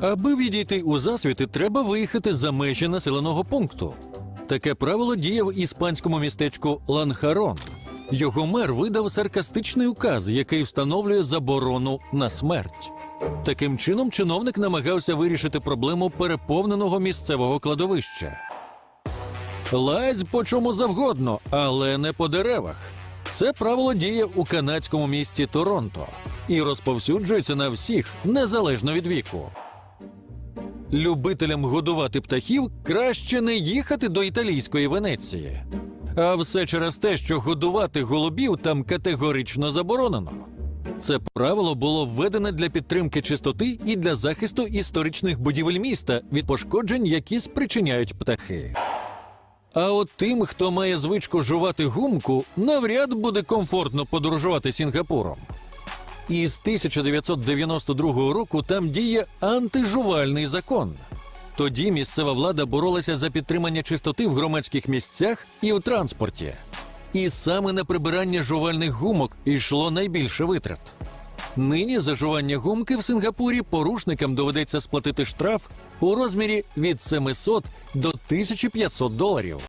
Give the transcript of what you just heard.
Аби відійти у засвіти, треба виїхати за межі населеного пункту. Таке правило діє в іспанському містечку Ланхарон. Його мер видав саркастичний указ, який встановлює заборону на смерть. Таким чином, чиновник намагався вирішити проблему переповненого місцевого кладовища. Лазь по чому завгодно, але не по деревах. Це правило діє у канадському місті Торонто і розповсюджується на всіх незалежно від віку. Любителям годувати птахів краще не їхати до італійської Венеції. А все через те, що годувати голубів там категорично заборонено. Це правило було введене для підтримки чистоти і для захисту історичних будівель міста від пошкоджень, які спричиняють птахи. А от тим, хто має звичку жувати гумку, навряд буде комфортно подорожувати Сінгапуром. Із 1992 року там діє антижувальний закон. Тоді місцева влада боролася за підтримання чистоти в громадських місцях і у транспорті. І саме на прибирання жувальних гумок йшло найбільше витрат. Нині за жування гумки в Сингапурі порушникам доведеться сплатити штраф у розмірі від 700 до 1500 доларів.